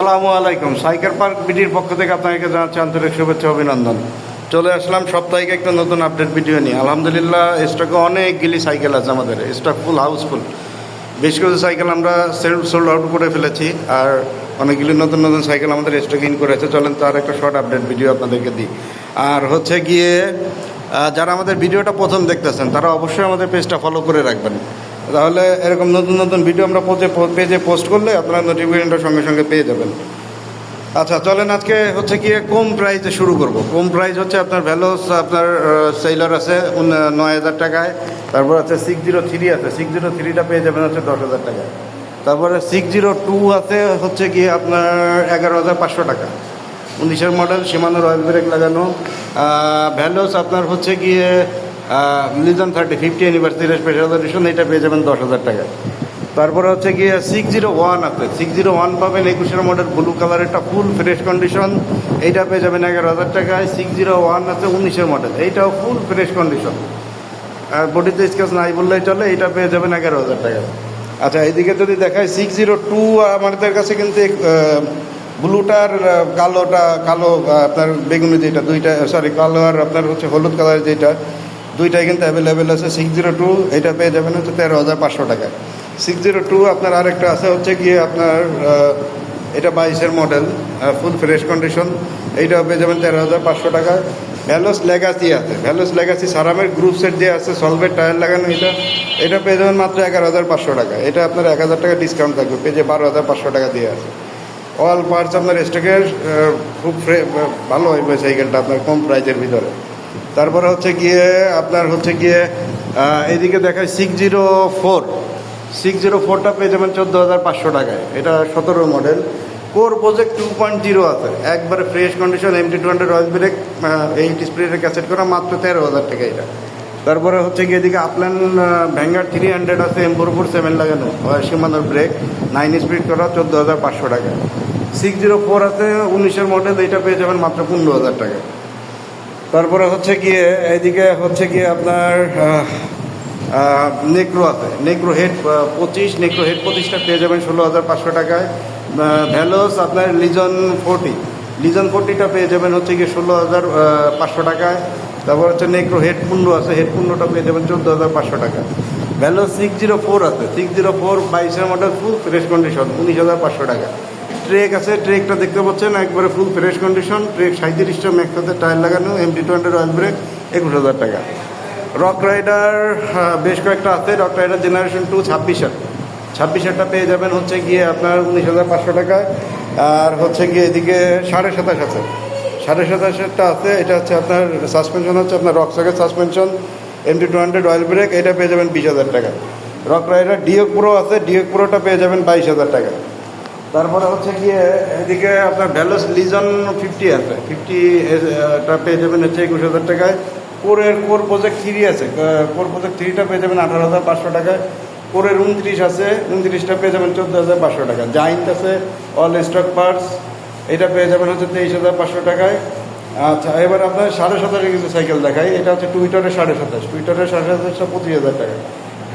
আসসালামু আলাইকুম। Cycle park বিডির পক্ষ থেকে আপনাকে জানাচ্ছি আন্তরিক শুভেচ্ছা অভিনন্দন। চলে আসলাম সাপ্তাহিক একটা নতুন আপডেট ভিডিও নিয়ে। আলহামদুলিল্লাহ স্টকে অনেকগুলি সাইকেল আছে আমাদের। স্টক ফুল হাউসফুল বেশ কিছু সাইকেল আমরা সেল সোল্ড আউট করে ফেলেছি, আর অনেকগুলি নতুন নতুন সাইকেল আমাদের স্টক ইন করেছে। চলেন তার একটা শর্ট আপডেট ভিডিও আপনাদেরকে দিই। আর হচ্ছে গিয়ে যারা আমাদের ভিডিওটা প্রথম দেখতেছেন, তারা অবশ্যই আমাদের পেজটা ফলো করে রাখবেন। তাহলে এরকম নতুন নতুন ভিডিও আমরা পেজে পেজে পোস্ট করলে আপনারা নোটিফিকেশনটা সঙ্গে সঙ্গে পেয়ে যাবেন। আচ্ছা চলেন আজকে হচ্ছে গিয়ে কম প্রাইসে শুরু করব। কম প্রাইস হচ্ছে আপনার ভ্যালোস আপনার সেইলার আছে নয় হাজার টাকায়। তারপর আছে সিক্স জিরো থ্রি আছে। সিক্স জিরো থ্রিটা পেয়ে যাবেন হচ্ছে দশ হাজার টাকায়। তারপরে সিক্স জিরো টু আছে হচ্ছে গিয়ে আপনার এগারো হাজার পাঁচশো টাকা। উনিশের মডেল সীমানো রয়্যাল ব্রেক লাগানো। ভ্যালোস আপনার হচ্ছে গিয়ে লিজন thirty fifty anniversary special edition এটা পেয়ে যাবেন দশ হাজার টাকায় তারপরে হচ্ছে গিয়ে সিক্স জিরো ওয়ান আছে। সিক্স জিরো ওয়ান পাবেন একুশের মডেল ব্লু কালার একটা ফুল ফ্রেশ কন্ডিশন এইটা পেয়ে যাবেন এগারো হাজার টাকায়। সিক্স জিরো ওয়ান আছে উনিশের মডেল এইটাও ফুল ফ্রেশ কন্ডিশন আর বডিতে স্কেচ নাই বললেই চলে এইটা পেয়ে যাবেন এগারো হাজার টাকা আচ্ছা এইদিকে যদি দেখায় সিক্স জিরো টু আমাদের কাছে কিন্তু ব্লুটার কালোটা, কালো আপনার বেগুনি যেটা, দুইটা সরি কালো আর আপনার হচ্ছে হলুদ কালার যেটা দুইটাই কিন্তু অ্যাভেলেবেল আছে। সিক্স জিরো টু এটা পেয়ে যাবেন হচ্ছে তেরো হাজার পাঁচশো টাকায় সিক্স জিরো টু আপনার আরেকটা আছে হচ্ছে গিয়ে আপনার এটা বাইশের মডেল ফুল ফ্রেশ কন্ডিশন এইটাও পেয়ে যাবেন তেরো হাজার পাঁচশো টাকা। ভ্যালোস লেগাসি আছে। ভ্যালোস লেগাসি সারামের গ্রুপ সেট দিয়ে আছে সলভের টায়ার লাগানো এটা। এটা পেয়ে যাবেন মাত্র এগারো হাজার পাঁচশো টাকা। এটা আপনার এক হাজার টাকা ডিসকাউন্ট থাকবে। পেজে বারো হাজার পাঁচশো টাকা দিয়ে আছে। অল পার্টস আপনার স্টকের খুব ভালো হইবে সাইকেলটা আপনার কম প্রাইজের ভিতরে। তারপরে হচ্ছে গিয়ে আপনার হচ্ছে গিয়ে এদিকে দেখায় six zero four six zero ফোরটা পেয়ে যাবেন চোদ্দ হাজার পাঁচশো টাকায়। এটা সতেরো model core project two point zero আছে। একবারে fresh condition MT two hundred royal brake এই ডিসপ্লেটা ক্যাসেট করা মাত্র তেরো হাজার টাকা এটা। তারপরে হচ্ছে গিয়ে এদিকে আপলান ভ্যাঙ্গার থ্রি হান্ড্রেড আছে এম্পোর ফোর সেভেন লাগানো সীমানোর ব্রেক নাইন স্পিড করা চোদ্দ হাজার পাঁচশো টাকা সিক্স জিরো ফোর আছে, উনিশের মডেল এইটা পেয়ে যাবেন মাত্র পনেরো হাজার টাকা তারপরে হচ্ছে গিয়ে, এইদিকে হচ্ছে গিয়ে আপনার নেক্রো আছে। নেক্রো হেড পঁচিশ নেক্রো হেড পঁচিশটা পেয়ে যাবেন ষোলো হাজার পাঁচশো টাকায়। ভ্যালোস আপনার লিজন ফোরটি। লিজন ফোরটিটা পেয়ে যাবেন হচ্ছে গিয়ে ষোলো হাজার পাঁচশো টাকায়। তারপর হচ্ছে নেক্রো হেড পনেরো আছে হেড পেয়ে যাবেন চোদ্দ হাজার পাঁচশো টাকা ভ্যালো সিক্স জিরো ফোর আছে। সিক্স জিরো ফোর বাইশের মডেল ফুল ফ্রেশ কন্ডিশন উনিশ হাজার পাঁচশো টাকা ট্রেক আছে, ট্রেকটা দেখতে পাচ্ছেন, একবারে ফুল ফ্রেশ কন্ডিশন ট্রেক সাঁত্রিশটা ম্যাক্সাতে টায়ার লাগানো MT two hundred oil brake একুশ হাজার টাকা। রক রাইডার বেশ কয়েকটা আছে রক রাইডার জেনারেশন টু ছাব্বিশের। ছাব্বিশেরটা পেয়ে যাবেন হচ্ছে গিয়ে আপনার উনিশ হাজার পাঁচশো টাকায়, আর হচ্ছে গিয়ে এদিকে সাড়ে সাতাশ আছে। সাড়ে সাতাশেরটা আছে, এটা হচ্ছে আপনার সাসপেনশন হচ্ছে আপনার rock রকসকের suspension MT two hundred oil brake এটা পেয়ে যাবেন বিশ হাজার টাকা। রক রাইডার ডিওক প্রো আছে ডিওক প্রোটা পেয়ে যাবেন বাইশ হাজার টাকা। তারপরে হচ্ছে গিয়ে এদিকে আপনার ভ্যালোস লিজন ফিফটি আছে। ফিফটিটা পেয়ে যাবেন হচ্ছে একুশ হাজার টাকায়। কোরের কোর প্রজেক্ট থ্রি আছে। কোর প্রজেক্ট থ্রিটা পেয়ে যাবেন আঠারো হাজার পাঁচশো টাকায়। কোরের উনত্রিশ আছে। উনত্রিশটা পেয়ে যাবেন চোদ্দ হাজার পাঁচশো টাকা জাইন্ট আছে অল স্টক পার্টস এটা পেয়ে যাবেন হচ্ছে তেইশ হাজার পাঁচশো টাকায়। আচ্ছা এবার আপনার সাড়ে সাতাশে কিছু সাইকেল দেখাই। এটা হচ্ছে টুইটারের সাড়ে সাতাশ। টুইটারের সাড়ে সাতাশটা পঁচিশ হাজার টাকা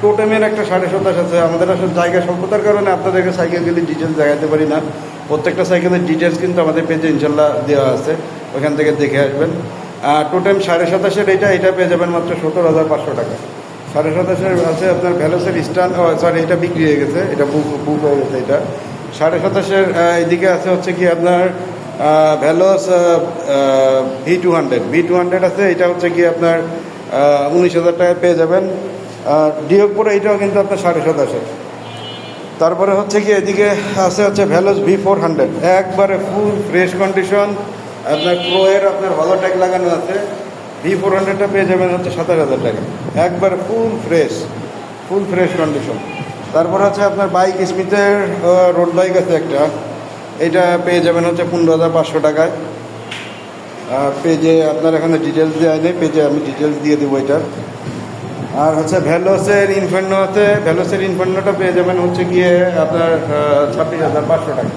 টোটেমের একটা সাড়ে সাতাশ আছে। আমাদের আসলে জায়গা স্বল্পতার কারণে আপনাদেরকে সাইকেলগুলি ডিটেলস দেখাতে পারি না। প্রত্যেকটা সাইকেলের ডিটেলস কিন্তু আমাদের পেজে ইনশাল্লাহ দেওয়া আছে। ওখান থেকে দেখে আসবেন। টোটেম সাড়ে সাতাশের এটা এটা পেয়ে যাবেন মাত্র সত্তর হাজার পাঁচশো টাকা। সাড়ে সাতাশের আছে আপনার ভ্যালোসের স্টান সরি এটা বিক্রি হয়ে গেছে। এটা বুক বুক হয়ে গেছে এটা। সাড়ে সাতাশের এদিকে আছে হচ্ছে কি আপনার ভ্যালোস V two hundred V two hundred আছে, এটা হচ্ছে কি আপনার উনিশ হাজার টাকায় পেয়ে যাবেন। ডিওক পরে এটাও কিন্তু আপনার সাড়ে সাতাশে তারপরে হচ্ছে কি, এদিকে আছে হচ্ছে ভ্যালোস ভি ফোর হান্ড্রেড একবারে ফুল ফ্রেশ কন্ডিশন আপনার প্রোয়ের আপনার ভালো ট্যাগ লাগানো আছে। ভি ফোর হান্ড্রেডটা পেয়ে যাবেন হচ্ছে সাতাশ হাজার টাকা। একবারে full fresh full fresh condition তারপর হচ্ছে আপনার বাইক স্মিথের রোড বাইক আছে একটা। এটা পেয়ে যাবেন হচ্ছে পনেরো হাজার পাঁচশো টাকায়। পেজে আপনার এখানে ডিটেলস দেওয়া নেই, পেজে আমি ডিটেলস দিয়ে দেবো এটার। আর হচ্ছে ভ্যালোসের আছে ভ্যালোসের ইনফান্ডোটা পেয়ে যাবেন হচ্ছে গিয়ে আপনার ছাব্বিশ হাজার পাঁচশো টাকা।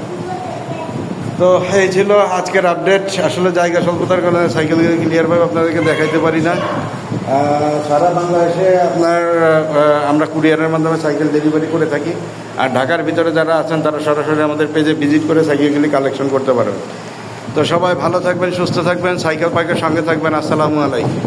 তো এই ছিল আজকের আপডেট আসলে জায়গা স্বল্পতার কারণে সাইকেল ক্লিয়ারভাবে আপনাদেরকে দেখাইতে পারি না। সারা বাংলাদেশে আপনার আমরা কুরিয়ারের মাধ্যমে সাইকেল ডেলিভারি করে থাকি। আর ঢাকার ভিতরে যারা আছেন, তারা সরাসরি আমাদের পেজে ভিজিট করে সাইকেলগুলি কালেকশন করতে পারবেন। তো সবাই ভালো থাকবেন, সুস্থ থাকবেন সাইকেল পাইকের সঙ্গে থাকবেন। আসসালামু আলাইকুম।